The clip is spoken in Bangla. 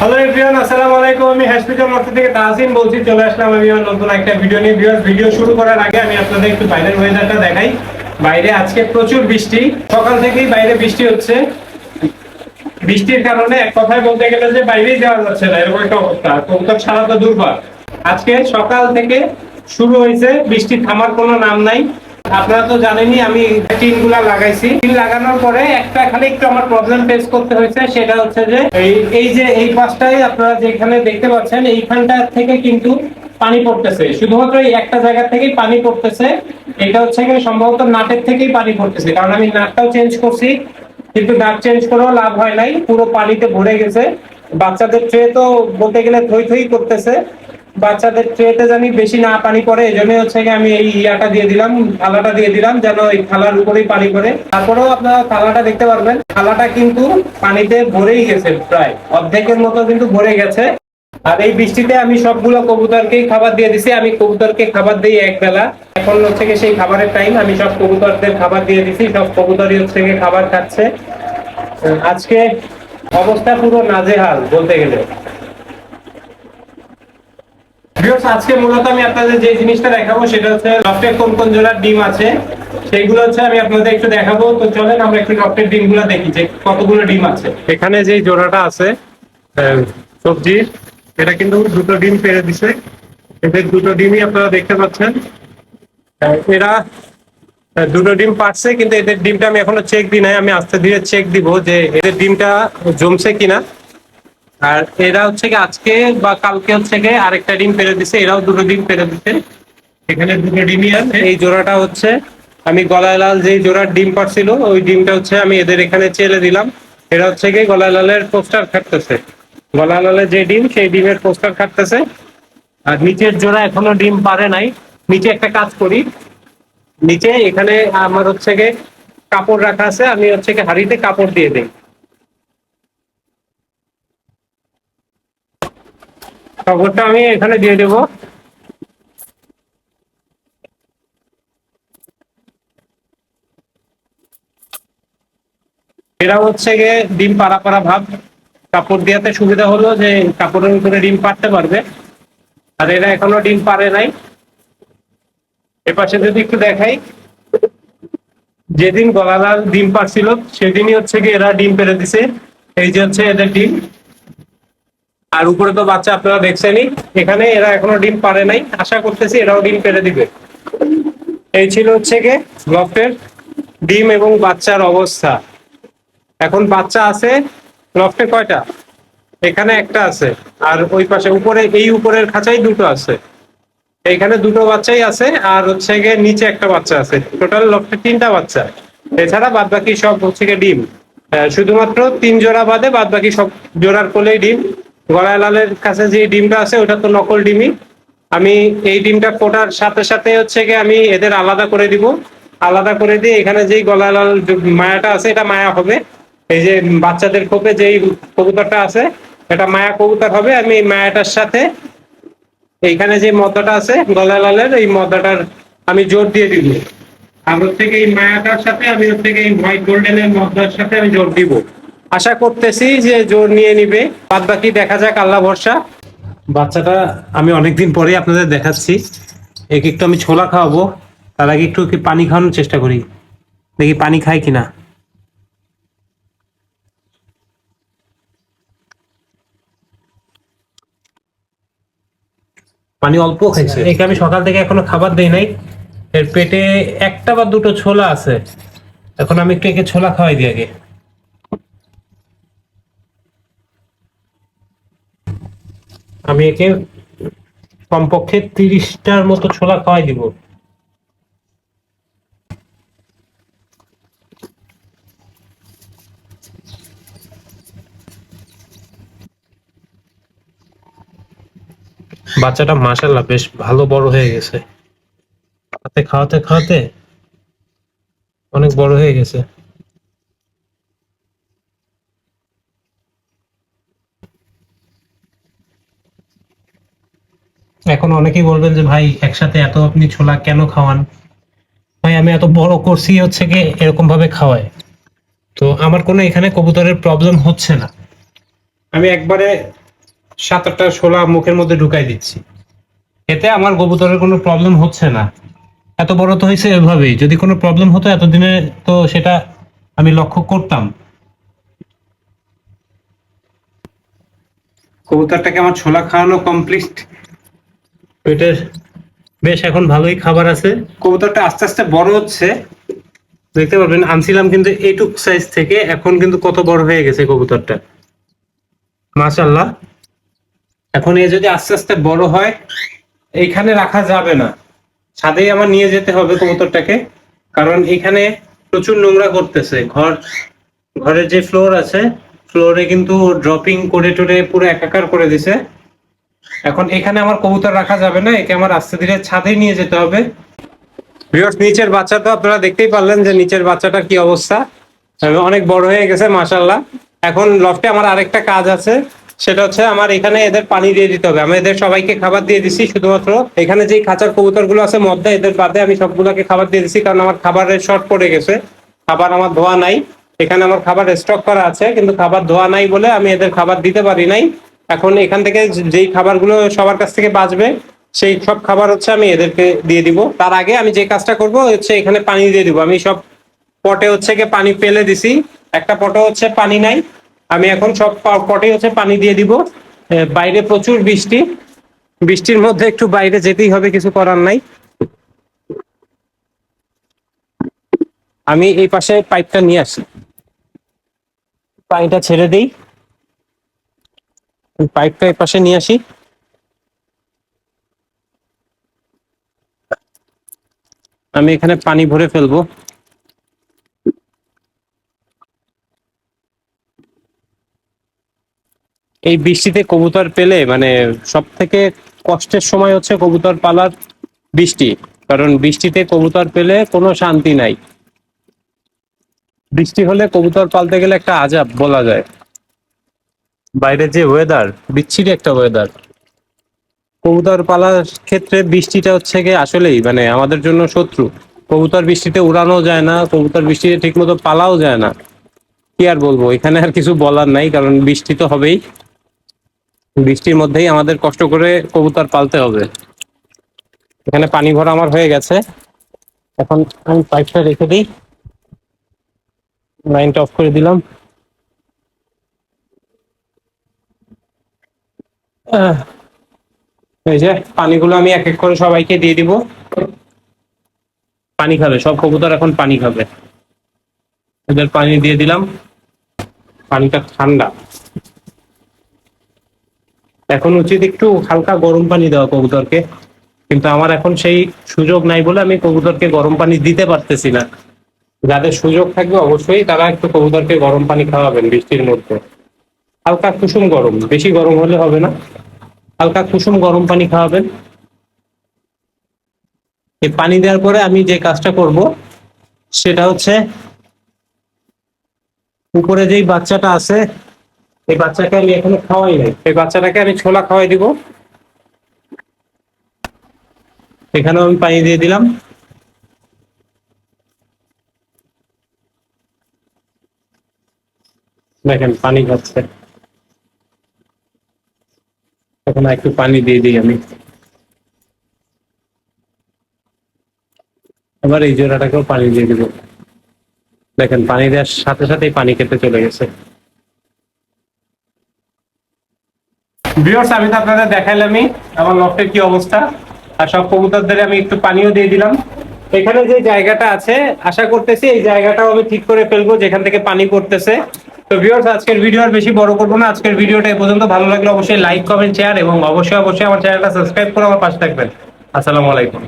হ্যালো এভরিওয়ান আসসালামু আলাইকুম। আমি হসপিটাল মাঠ থেকে তাহসিন বলছি। চলে আসলাম আমি আমার নতুন একটা ভিডিও নিয়ে। ভিডিও শুরু করার আগে আমি আপনাদের একটু বাইরের ওয়েদারটা দেখাই। বাইরে আজকে প্রচুর বৃষ্টি। সকাল থেকেই বাইরে বৃষ্টি হচ্ছে। বৃষ্টির কারণে এক কথায় বলতে গেলে যে বাইরেই যাওয়া যাচ্ছে না। এরকম একটা অবস্থা। কবুতর ছাড়া তো দুর্বার আজকে সকাল থেকে শুরু হয়েছে। বৃষ্টি থামার কোনো নাম নাই। আপনারা তো জানেনই, আমি টিনগুলা লাগাইছি। টিন লাগানোর পরে একটা খালি একটু আমার প্রবলেম ফেস করতে হয়েছে, সেটা হচ্ছে যে এই যে এই পাশটায় আপনারা যেখানে দেখতে পাচ্ছেন, এইখানটা থেকে কিন্তু পানি পড়তেছে। শুধুমাত্র এই একটা জায়গা থেকেই পানি পড়তেছে। এটা হচ্ছে এখানে সম্ভবত নাটের থেকেই পানি পড়তেছে। কারণ আমি নাটটাও চেঞ্জ করছি, কিন্তু নাট চেঞ্জ করেও লাভ হয় নাই। পুরো পানিতে ভরে গেছে। বাচ্চাদের ট্রে তো বলতে গেলে থই থই করতেছে। বাচ্চাদের ট্রেতে জানি বেশি না পানি পড়ে এই জন্য হচ্ছে আমি এই ইয়াটা দিয়ে দিলাম, থালাটা দিয়ে দিলাম, যেন এই থালার উপরেই পানি পড়ে। তারপরেও আপনারা থালাটা দেখতে পারবেন, থালাটা কিন্তু পানিতে ভরেই গেছে প্রায়, অর্ধেকের মতো কিন্তু ভরে গেছে। আর এই বৃষ্টিতে আমি সবগুলো কবুতরকেই খাবার দিয়ে দিছি, আমি কবুতরকে খাবার দিই এক বেলা। এখন হচ্ছে গিয়ে সেই খাবারের টাইম আমি সব কবুতরদের খাবার দিয়ে দিছি, সব কবুতরই হচ্ছে গিয়ে খাবার খাচ্ছে। আজকে অবস্থা পুরো নাজেহাল বলতে গেলে। ভিউয়ার্স আজকে মূলত আমি আপনাদের যে জিনিসটা দেখাবো, সেটা হচ্ছে লফটের কোন কোন জোড়ার ডিম আছে। সেইগুলো হচ্ছে আমি আপনাদের একটু দেখাবো। তো চলেন, আমরা একটু লফটের ডিমগুলো দেখি যে কতগুলো ডিম আছে। এখানে যে জোড়াটা আছে সবজি, এটা কিন্তু দুটো ডিম পেরে দিছে। এদের দুটো ডিমই আপনারা দেখতে পাচ্ছেন। এরা দুটো ডিম পারছে, কিন্তু এদের ডিমটা আমি এখনও চেক দিই নাই। আমি আস্তে ধীরে চেক দিব যে এদের ডিমটা জমছে কিনা। আর এরা হচ্ছে কি আজকে বা কালকে হচ্ছে কি আরেকটা ডিম পেরে দিছে, এরাও দুটো ডিম পেরে দিচ্ছে এখানে দুটো ডিমই আছে। এই জোড়াটা হচ্ছে, আমি গলায় লাল যে জোড়ার ডিম পারছিল, ওই ডিমটা হচ্ছে আমি এদের এখানে চেলে দিলাম। এরা হচ্ছে কি গলায় লালের পোস্টার খাটতেছে। গলায় লালের যে ডিম, সেই ডিমের পোস্টার খাটতেছে। আর নিচের জোড়া এখনও ডিম পারে নাই। নিচে একটা কাজ করি। নিচে এখানে আমার হচ্ছে কি কাপড় রাখা আছে, আমি হচ্ছে কি হাড়িতে কাপড় দিয়ে দিই। খবরটা আমি এখানে দিয়ে দেব। এরা হচ্ছে গিয়ে ডিম পাড়া পাড়া ভাব। কাপড় দেওয়াতে সুবিধা হলো যে কাপড়ের উপরে ডিম পারতে পারবে। আর এরা এখনও ডিম পারে নাই। এপাশে যদি একটু দেখাই, যেদিন গলালাল ডিম পারছিল সেদিনই হচ্ছে গিয়ে এরা ডিম পেরে দিছে। এই যে হচ্ছে এদের ডিম। আর উপরে তো বাচ্চা আপনারা দেখছেনই। এখানে এরা এখনও ডিম পারে নাই। আশা করতেছি এরাও ডিম পেরে দিবে। এই ছিল হচ্ছে গে লফটের ডিম এবং বাচ্চার অবস্থা। এখন বাচ্চা আছে লফটে কয়টা? এখানে একটা আছে। আর ওই পাশে উপরে, এই উপরের খাঁচাই দুটো আছে। এইখানে দুটো বাচ্চাই আছে আর হচ্ছে গিয়ে নিচে একটা বাচ্চা আছে। টোটাল লফটে তিনটা বাচ্চা। এছাড়া বাদ বাকি সব হচ্ছে গিয়ে ডিম। শুধুমাত্র তিন জোড়া বাদে বাদ বাকি সব জোড়ার কোলেই ডিম। গলায় লালের কাছে যে ডিমটা আছে, ওটা তো নকল ডিমই। আমি এই ডিমটা ফোটার সাথে সাথে হচ্ছে গিয়ে আমি এদের আলাদা করে দিব। আলাদা করে দিয়ে এখানে যেই গলায় লাল মায়াটা আছে, এটা মায়া হবে। এই যে বাচ্চাদের খোপে যেই কবুতরটা আছে, এটা মায়া কবুতর হবে। আমি এই মায়াটার সাথে এইখানে যে মদ্দাটা আছে, গলায় লালের, এই মদ্দাটার আমি জোর দিয়ে দিব। আর থেকে এই মায়াটার সাথে আমি থেকে এই হোয়াইট গোল্ডেনের মদ্দার সাথে আমি জোর দিব। আশা করতেছি যে জোর নিয়ে নিবে। বাদ বাকি দেখা যাক, আল্লাহ ভরসা। বাচ্চাটা আমি অনেকদিন পরে আপনাদের দেখাচ্ছি। এক একটু আমি ছোলা খাওয়াবো। তার আগে একটু পানি খাওয়ানোর চেষ্টা করি। দেখি পানি খায় কিনা। পানি অল্প খাইছে। একে আমি সকাল থেকে এখনও খাবার দেই নাই। এর পেটে একটা বা দুটো ছোলা আছে। এখন আমি একটু একে ছোলা খাওয়াই দিই আগে। আমি একে কমপক্ষে তিরিশটার মতো ছোলা খাওয়াই দিব। বাচ্চাটা মাশাল্লাহ বেশ ভালো বড় হয়ে গেছে। হাতে খাওয়াতে খাওয়াতে অনেক বড় হয়ে গেছে। এখন অনেকেই বলবেন যে, ভাই, একসাথে এত আপনি ছোলা কেন খাওয়ান? ভাই, আমি এত বড় করছি হচ্ছে কি এরকম ভাবে খাওয়ায়। তো আমার কোনো এখানে কবুতরের প্রবলেম হচ্ছে না। আমি একবারে সাত আটটা ছোলা মুখের মধ্যে ঢুকাই দিচ্ছি। এতে আমার কবুতরের কোনো প্রবলেম হচ্ছে না। এত বড় তো হয়েছে এভাবেই। যদি কোনো প্রবলেম হতো, এতদিনে তো সেটা আমি লক্ষ্য করতাম। কবুতরটাকে আমার ছোলা খাওয়ানো কমপ্লিট পেটের বেশ এখন ভালোই খাবার আছে। কবুতরটা আস্তে আস্তে বড় হচ্ছে। দেখতে পারবেন আনছিলাম কিন্তু এইটুক সাইজ থেকে এখন কিন্তু কত বড় হয়ে গেছে কবুতরটা। মাশাল্লাহ এখন এ যদি আস্তে আস্তে বড় হয় এইখানে রাখা যাবে না। ছাদেই আমার নিয়ে যেতে হবে কবুতরটাকে কারণ এখানে প্রচুর নোংরা করতেছে। ঘর ঘরের যে ফ্লোর আছে ফ্লোরে কিন্তু ড্রপিং করে টরে পুরো একাকার করে দিছে। এখন এখানে আমার কবুতর রাখা যাবে না, একে আমার আস্তে ধীরে ছাদে নিয়ে যেতে হবে। ভিউয়ার্স নিচের বাচ্চা তো আপনারা দেখতেই পারলেন যে নিচের বাচ্চাটার কি অবস্থা। অনেক বড় হয়ে গেছে মাশাল্লাহ এখন লফটে আমার আরেকটা কাজ আছে, সেটা হচ্ছে আমার এখানে এদের পানি দিয়ে দিতে হবে। আমি এদের সবাইকে খাবার দিয়ে দিছি, শুধুমাত্র এখানে যেই খাঁচার কবুতরগুলো আছে মধ্যে এদের বাদে আমি সবগুলোকে খাবার দিয়ে দিছি, কারণ আমার খাবারের শর্ট পড়ে গেছে। খাবার আমার ধোয়া নাই। এখানে আমার খাবার স্টক করা আছে, কিন্তু খাবার ধোয়া নাই বলে আমি এদের খাবার দিতে পারি নাই। এখন এখান থেকে যেই খাবারগুলো সবার কাছ থেকে বাঁচবে, সেই সব খাবার হচ্ছে আমি এদেরকে দিয়ে দিব। তার আগে আমি যে কাজটা করব হচ্ছে এখানে পানি দিয়ে দিব। আমি সব পটে হচ্ছে গিয়ে পানি ফেলে দিছি। একটা পটে হচ্ছে পানি নাই। আমি এখন সব পটে হচ্ছে পানি দিয়ে দিব। বাইরে প্রচুর বৃষ্টি। বৃষ্টির মধ্যে একটু বাইরে যেতেই হবে, কিছু করার নাই। আমি এই পাশে পাইপটা নিয়ে আসি। পানিটা ছেড়ে দিই। পাইপটা এই পাশে নিয়ে আসি। আমি এখানে পানি ভরে ফেলব। এই বৃষ্টিতে কবুতর পেলে মানে সব থেকে কষ্টের সময় হচ্ছে কবুতর পালার বৃষ্টি। কারণ বৃষ্টিতে কবুতর পেলে কোনো শান্তি নাই। বৃষ্টি হলে কবুতর পালতে গেলে একটা আজাব বলা যায়। বাইরে যে ওয়েদার বিচ্ছিরি একটা ওয়েদার কবুতর পালার ক্ষেত্রে বৃষ্টিটা হচ্ছে গিয়ে আসলেই মানে আমাদের জন্য শত্রু। কবুতর বৃষ্টিতে উড়ানো যায় না, কবুতর বৃষ্টিতে ঠিক মতো পালাও যায় না। কি আর বলব, এখানে আর কিছু বলার নাই, কারণ বৃষ্টি তো হবেই। বৃষ্টির মধ্যেই আমাদের কষ্ট করে কবুতর পালতে হবে। এখানে পানি ভরা আমার হয়ে গেছে। এখন আমি পাইপটা রেখে দিই। লাইনটা অফ করে দিলাম। এই যে পানিগুলো আমি এক এক করে সবাইকে দিয়ে দিব। পানি খাবে, সব কবুতর এখন পানি খাবে। এদের পানি দিয়ে দিলাম। পানিটা ঠান্ডা। এখন উচিত একটু হালকা গরম পানি দেওয়া কবুতরকে। কিন্তু আমার এখন সেই সুযোগ নাই বলে আমি কবুতরকে গরম পানি দিতে পারতেছি না। যাদের সুযোগ থাকবে অবশ্যই তারা একটু কবুতরকে গরম পানি খাওয়াবেন বৃষ্টির মধ্যে। হালকা কুসুম গরম, বেশি গরম হলে হবে না। হালকা কুসুম গরম পানি খাওয়াবেন। এই পানি দেওয়ার পরে আমি যে কাজটা করব, সেটা হচ্ছে উপরে যেই বাচ্চাটা আছে, এই বাচ্চাকে আমি এখনও খাওয়াই নাই। এই বাচ্চাটাকে আমি ছোলা খাওয়াই দিব। এখানেও আমি পানি দিয়ে দিলাম। দেখেন, পানি খাচ্ছে। এখন একটু পানি দিয়ে দিই আমি। এবার এই জোড়াটাকেও পানি দিয়ে দিব। দেখেন, পানি দেওয়ার সাথে সাথেই পানি খেতে চলে গেছে। আমি তো আপনাদের দেখাইলামই আমার লফটের কি অবস্থা। আর সব কবুতরদের আমি একটু পানিও দিয়ে দিলাম। এখানে যে জায়গাটা আছে, আশা করতেছি এই জায়গাটাও আমি ঠিক করে ফেলব, যেখান থেকে পানি পড়তেছে। তো ভিউয়ার্স আজকের ভিডিও আর বেশি বড় করব না। আজকের ভিডিওটা এই পর্যন্ত। ভালো লাগলে অবশ্যই লাইক কমেন্ট শেয়ার এবং অবশ্যই অবশ্যই আমার চ্যানেলটা সাবস্ক্রাইব করে আমার পাশে থাকবেন। আসসালামু আলাইকুম।